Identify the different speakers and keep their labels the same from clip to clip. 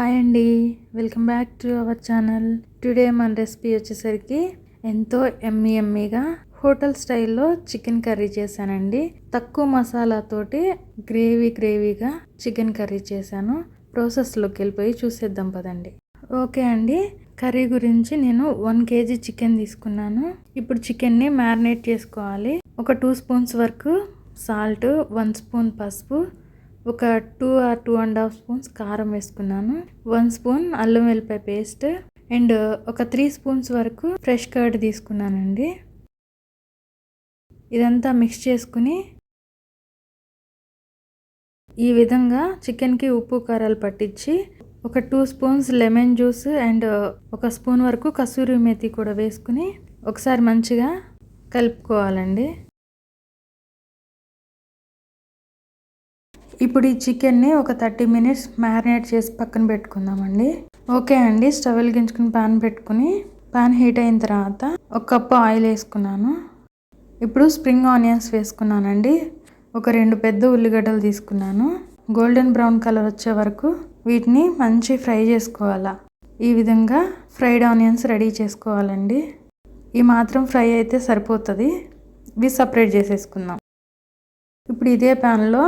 Speaker 1: Hi అండి. Welcome back to our channel. Today మన recipe వచ్చేసరికి ఎంతో ఎమ్మీ ఎమ్మీగా హోటల్ స్టైల్లో చికెన్ కర్రీ చేశానండి. తక్కువ మసాలాతోటి గ్రేవీ గ్రేవీగా చికెన్ కర్రీ చేశాను. ప్రాసెస్లోకి వెళ్ళిపోయి చూసేద్దాం పదండి. ఓకే అండి. కర్రీ గురించి నేను వన్ కేజీ చికెన్ తీసుకున్నాను. ఇప్పుడు చికెన్ని మ్యారినేట్ చేసుకోవాలి. ఒక టూ స్పూన్స్ వరకు సాల్ట్ వన్ స్పూన్ పసుపు ఒక two or two and half spoons కారం వేసుకున్నాను. వన్ స్పూన్ అల్లం వెల్లిపాయ పేస్ట్ అండ్ ఒక త్రీ స్పూన్స్ వరకు ఫ్రెష్ కర్డ్ తీసుకున్నానండి. ఇదంతా మిక్స్ చేసుకుని ఈ విధంగా చికెన్కి ఉప్పు కారాలు పట్టించి ఒక two spoons lemon juice and ఒక స్పూన్ వరకు కసూరి మెతి కూడా వేసుకుని ఒకసారి మంచిగా కలుపుకోవాలండి. ఇప్పుడు ఈ చికెన్ని ఒక థర్టీ మినిట్స్ మ్యారినేట్ చేసి పక్కన పెట్టుకుందామండి. ఓకే అండి స్టవ్ వెలిగించుకుని పాన్ పెట్టుకుని పాన్ హీట్ అయిన తర్వాత ఒక కప్పు ఆయిల్ వేసుకున్నాను. ఇప్పుడు స్ప్రింగ్ ఆనియన్స్ వేసుకున్నానండి. ఒక రెండు పెద్ద ఉల్లిగడ్డలు తీసుకున్నాను. గోల్డెన్ బ్రౌన్ కలర్ వచ్చే వరకు వీటిని మంచి ఫ్రై చేసుకోవాలా. ఈ విధంగా ఫ్రైడ్ ఆనియన్స్ రెడీ చేసుకోవాలండి. ఈ మాత్రం ఫ్రై అయితే సరిపోతుంది. ఇవి సపరేట్ చేసేసుకుందాం. ఇప్పుడు ఇదే ప్యాన్లో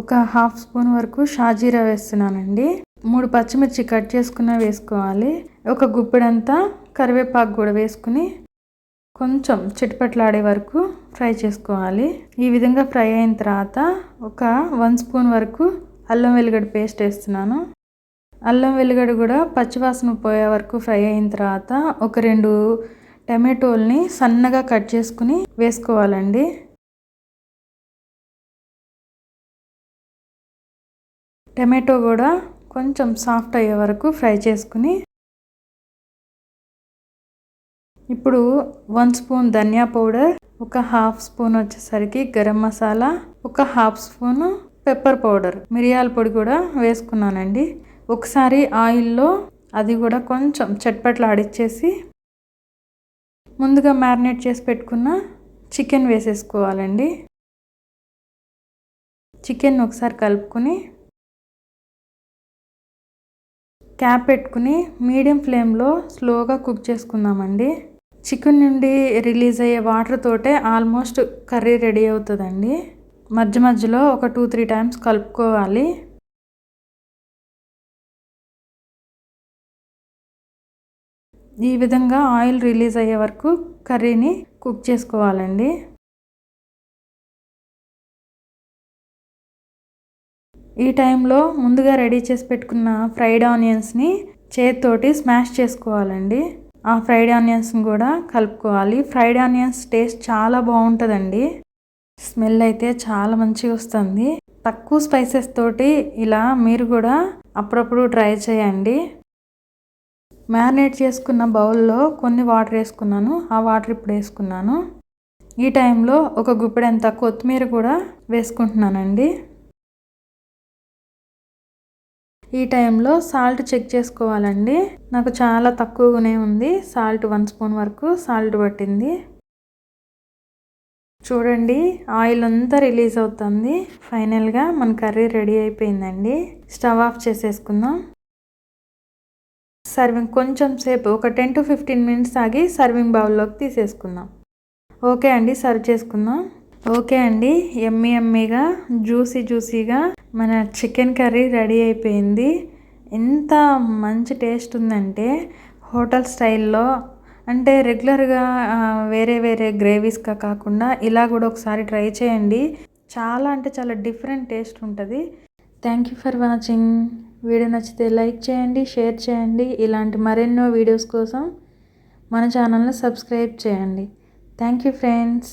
Speaker 1: ఒక హాఫ్ స్పూన్ వరకు షాజీరా వేస్తున్నానండి. మూడు పచ్చిమిర్చి కట్ చేసుకున్న వేసుకోవాలి. ఒక గుప్పెడంతా కరివేపాకు కూడా వేసుకుని కొంచెం చిటపట్లాడే వరకు ఫ్రై చేసుకోవాలి. ఈ విధంగా ఫ్రై అయిన తర్వాత ఒక వన్ స్పూన్ వరకు అల్లం వెల్లిగడ్డ పేస్ట్ వేస్తున్నాను. అల్లం వెల్లిగడ్డ కూడా పచ్చివాసన పోయే వరకు ఫ్రై అయిన తర్వాత ఒక రెండు టమాటోల్ని సన్నగా కట్ చేసుకుని వేసుకోవాలండి. టమాటో కూడా కొంచెం సాఫ్ట్ అయ్యే వరకు ఫ్రై చేసుకుని ఇప్పుడు వన్ స్పూన్ ధనియా పౌడర్ ఒక హాఫ్ స్పూన్ వచ్చేసరికి గరం మసాలా ఒక హాఫ్ స్పూన్ పెప్పర్ పౌడర్. మిరియాల పొడి కూడా వేసుకున్నానండి. ఒకసారి ఆయిల్లో అది కూడా కొంచెం చట్పట్లు ఆడిచ్చేసి ముందుగా మ్యారినేట్ చేసి పెట్టుకున్న చికెన్ వేసేసుకోవాలండి. చికెన్ ఒకసారి కలుపుకొని క్యాప్ పెట్టుకుని మీడియం ఫ్లేమ్లో స్లోగా కుక్ చేసుకుందామండి. చికెన్ నుండి రిలీజ్ అయ్యే వాటర్ తోటే ఆల్మోస్ట్ కర్రీ రెడీ అవుతుందండి. మధ్య మధ్యలో ఒక టూ త్రీ టైమ్స్ కలుపుకోవాలి. ఈ విధంగా ఆయిల్ రిలీజ్ అయ్యే వరకు కర్రీని కుక్ చేసుకోవాలండి. ఈ టైంలో ముందుగా రెడీ చేసి పెట్టుకున్న ఫ్రైడ్ ఆనియన్స్ని చేతితోటి స్మాష్ చేసుకోవాలండి. ఆ ఫ్రైడ్ ఆనియన్స్ని కూడా కలుపుకోవాలి. ఫ్రైడ్ ఆనియన్స్ టేస్ట్ చాలా బాగుంటుందండి. స్మెల్ అయితే చాలా మంచిగా వస్తుంది. తక్కువ స్పైసెస్ తోటి ఇలా మీరు కూడా అప్పుడప్పుడు ట్రై చేయండి. మ్యారినేట్ చేసుకున్న బౌల్లో కొన్ని వాటర్ వేసుకున్నాను. ఆ వాటర్ ఇప్పుడు వేసుకున్నాను. ఈ టైంలో ఒక గుప్పెడంత కొత్తిమీర కూడా వేసుకుంటున్నానండి. ఈ టైంలో సాల్ట్ చెక్ చేసుకోవాలండి. నాకు చాలా తక్కువగానే ఉంది. సాల్ట్ వన్ స్పూన్ వరకు సాల్ట్ పట్టింది. చూడండి ఆయిల్ అంతా రిలీజ్ అవుతుంది. ఫైనల్గా మన కర్రీ రెడీ అయిపోయిందండి. స్టవ్ ఆఫ్ చేసేసుకుందాం. సర్వింగ్ కొంచెం సేపు ఒక టెన్ టు ఫిఫ్టీన్ మినిట్స్ ఆగి సర్వింగ్ బౌల్లోకి తీసేసుకుందాం. ఓకే అండి సర్వ్ చేసుకుందాం. ఓకే అండి ఎమ్మీ ఎమ్మిగా జ్యూసీ జ్యూసీగా మన చికెన్ కర్రీ రెడీ అయిపోయింది. ఎంత మంచి టేస్ట్ ఉందంటే హోటల్ స్టైల్లో అంటే రెగ్యులర్గా వేరే వేరే గ్రేవీస్గా కాకుండా ఇలా కూడా ఒకసారి ట్రై చేయండి. చాలా అంటే చాలా డిఫరెంట్ టేస్ట్ ఉంటుంది. Thank you for watching. Video నచ్చితే లైక్ చేయండి షేర్ చేయండి. ఇలాంటి మరెన్నో వీడియోస్ కోసం మన ఛానల్ని సబ్స్క్రైబ్ చేయండి. Thank you friends.